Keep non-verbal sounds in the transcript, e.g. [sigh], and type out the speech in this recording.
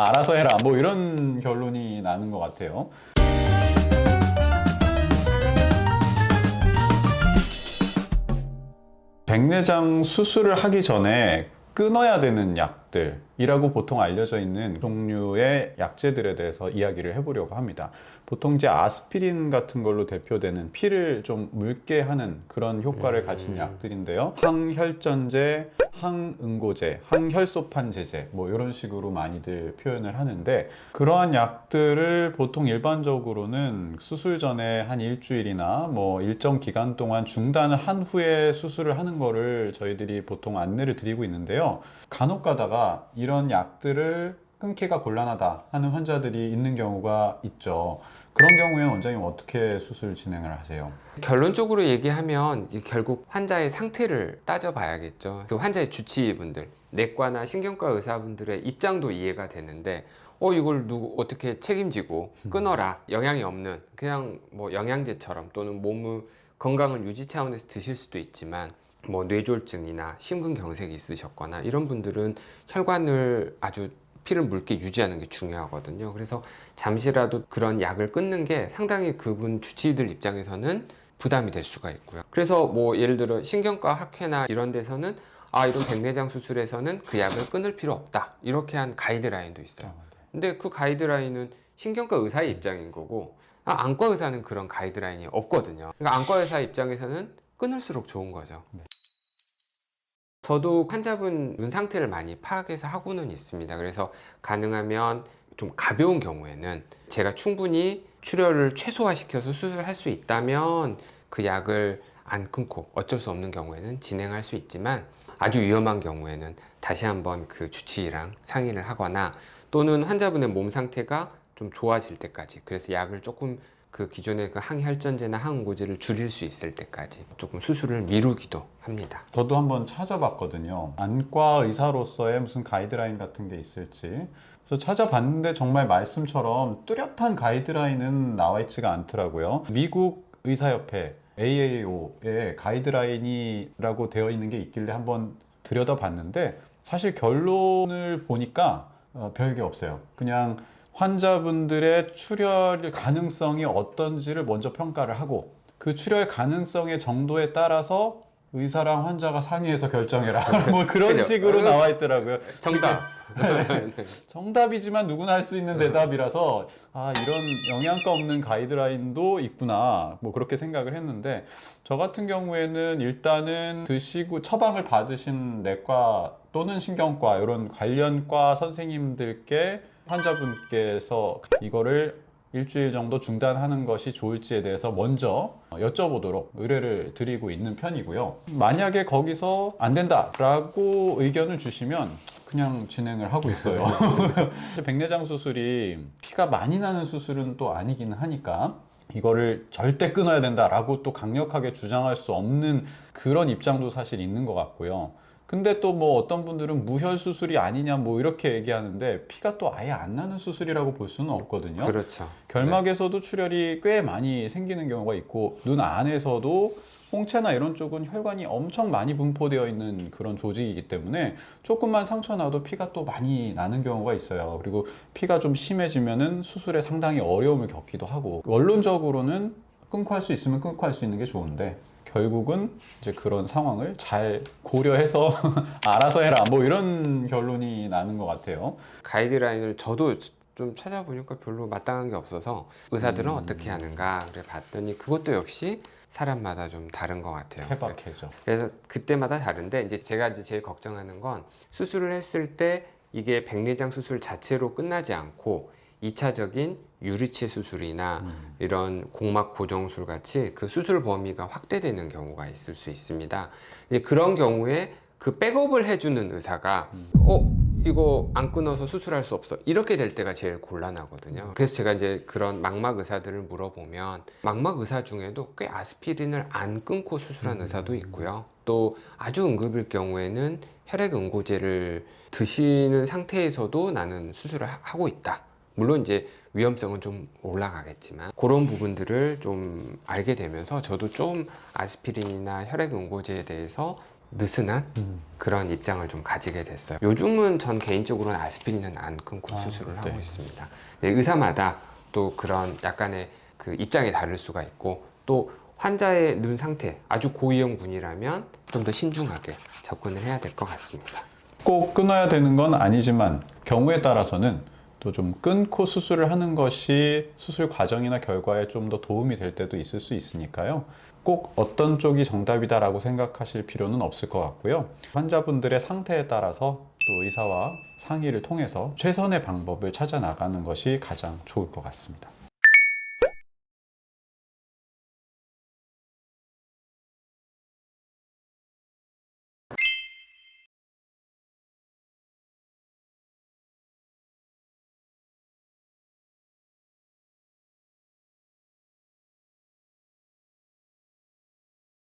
알아서 해라. 뭐 이런 결론이 나는 것 같아요. 백내장 수술을 하기 전에 끊어야 되는 약 들이라고 보통 알려져 있는 종류의 약제들에 대해서 이야기를 해보려고 합니다. 보통 이제 아스피린 같은 걸로 대표되는 피를 좀 묽게 하는 그런 효과를 음. 가진 약들인데요. 항혈전제, 항응고제, 항혈소판 제제 뭐 이런 식으로 많이들 표현을 하는데 그러한 약들을 보통 일반적으로는 수술 전에 한 일주일이나 뭐 일정 기간 동안 중단을 한 후에 수술을 하는 거를 저희들이 보통 안내를 드리고 있는데요. 간혹 가다가 이런 약들을 끊기가 곤란하다 하는 환자들이 있는 경우가 있죠. 그런 경우에는 원장님 어떻게 수술 진행을 하세요? 결론적으로 얘기하면 이 결국 환자의 상태를 따져봐야겠죠. 그 환자의 주치의분들, 내과나 신경과 의사분들의 입장도 이해가 되는데, 어 이걸 누구 어떻게 책임지고 끊어라 영향이 없는 그냥 뭐 영양제처럼 또는 몸의 건강을 유지 차원에서 드실 수도 있지만 뭐 뇌졸중이나 심근경색이 있으셨거나 이런 분들은 혈관을 아주 피를 묽게 유지하는 게 중요하거든요. 그래서 잠시라도 그런 약을 끊는 게 상당히 그분 주치의들 입장에서는 부담이 될 수가 있고요. 그래서 뭐 예를 들어 신경과 학회나 이런 데서는 아 이런 백내장 수술에서는 그 약을 끊을 필요 없다 이렇게 한 가이드라인도 있어요. 근데 그 가이드라인은 신경과 의사의 입장인 거고 아, 안과 의사는 그런 가이드라인이 없거든요. 그러니까 안과 의사 입장에서는 끊을수록 좋은 거죠. 저도 환자분 눈 상태를 많이 파악해서 하고는 있습니다. 그래서 가능하면 좀 가벼운 경우에는 제가 충분히 출혈을 최소화시켜서 수술할 수 있다면 그 약을 안 끊고 어쩔 수 없는 경우에는 진행할 수 있지만 아주 위험한 경우에는 다시 한번 그 주치의랑 상의를 하거나 또는 환자분의 몸 상태가 좀 좋아질 때까지 그래서 약을 조금 그 기존의 그 항혈전제나 항응고제를 줄일 수 있을 때까지 조금 수술을 미루기도 합니다. 저도 한번 찾아봤거든요. 안과 의사로서의 무슨 가이드라인 같은 게 있을지. 그래서 찾아봤는데 정말 말씀처럼 뚜렷한 가이드라인은 나와 있지가 않더라고요. 미국 의사협회 AAO의 가이드라인이라고 되어 있는 게 있길래 한번 들여다봤는데 사실 결론을 보니까 어, 별게 없어요. 그냥 환자분들의 출혈 가능성이 어떤지를 먼저 평가를 하고 그 출혈 가능성의 정도에 따라서 의사랑 환자가 상의해서 결정해라. [laughs] 뭐 그런 그죠. 식으로 어, 나와 있더라고요. 정답. 정답이지만 누구나 할 수 있는 대답이라서 아 이런 영양가 없는 가이드라인도 있구나. 뭐 그렇게 생각을 했는데 저 같은 경우에는 일단은 드시고 처방을 받으신 내과 또는 신경과 이런 관련과 선생님들께 환자분께서 이거를 일주일 정도 중단하는 것이 좋을지에 대해서 먼저 여쭤보도록 의뢰를 드리고 있는 편이고요. 만약에 거기서 안 된다라고 의견을 주시면 그냥 진행을 하고 있어요. [laughs] 백내장 수술이 피가 많이 나는 수술은 또 아니기는 하니까 이거를 절대 끊어야 된다라고 또 강력하게 주장할 수 없는 그런 입장도 사실 있는 것 같고요. 근데 또 뭐 어떤 분들은 무혈 수술이 아니냐 뭐 이렇게 얘기하는데 피가 또 아예 안 나는 수술이라고 볼 수는 없거든요. 그렇죠. 결막에서도 출혈이 꽤 많이 생기는 경우가 있고 눈 안에서도 홍채나 이런 쪽은 혈관이 엄청 많이 분포되어 있는 그런 조직이기 때문에 조금만 상처 나도 피가 또 많이 나는 경우가 있어요. 그리고 피가 좀 심해지면은 수술에 상당히 어려움을 겪기도 하고 원론적으로는 끊고 할 수 있으면 끊고 할 수 있는 게 좋은데 결국은 이제 그런 상황을 잘 고려해서 [laughs] 알아서 해라 뭐 이런 결론이 나는 것 같아요. 가이드라인을 저도 좀 찾아보니까 별로 마땅한 게 없어서 의사들은 음. 어떻게 하는가 그래 봤더니 그것도 역시 사람마다 좀 다른 것 같아요. 케바케죠. 그래서 그때마다 다른데 이제 제가 이제 제일 걱정하는 건 수술을 했을 때 이게 백내장 수술 자체로 끝나지 않고 2차적인 유리체 수술이나 음. 이런 공막 고정술 같이 그 수술 범위가 확대되는 경우가 있을 수 있습니다. 그런 경우에 그 백업을 해주는 의사가 어 이거 안 끊어서 수술할 수 없어 이렇게 될 때가 제일 곤란하거든요. 그래서 제가 이제 그런 망막 의사들을 물어보면 망막 의사 중에도 꽤 아스피린을 안 끊고 수술한 의사도 있고요. 또 아주 응급일 경우에는 혈액 응고제를 드시는 상태에서도 나는 수술을 하- 하고 있다. 물론 이제 위험성은 좀 올라가겠지만 그런 부분들을 좀 알게 되면서 저도 좀 아스피린이나 혈액 응고제에 대해서 느슨한 그런 입장을 좀 가지게 됐어요. 요즘은 전 개인적으로는 아스피린은 안 끊고 아, 수술을 하고 네. 있습니다. 네, 의사마다 또 그런 약간의 그 입장이 다를 수가 있고 또 환자의 눈 상태 아주 고위험군이라면 좀 더 신중하게 접근을 해야 될 것 같습니다. 꼭 끊어야 되는 건 아니지만 경우에 따라서는 또 좀 끊고 수술을 하는 것이 수술 과정이나 결과에 좀 더 도움이 될 때도 있을 수 있으니까요. 꼭 어떤 쪽이 정답이다라고 생각하실 필요는 없을 것 같고요. 환자분들의 상태에 따라서 또 의사와 상의를 통해서 최선의 방법을 찾아 나가는 것이 가장 좋을 것 같습니다.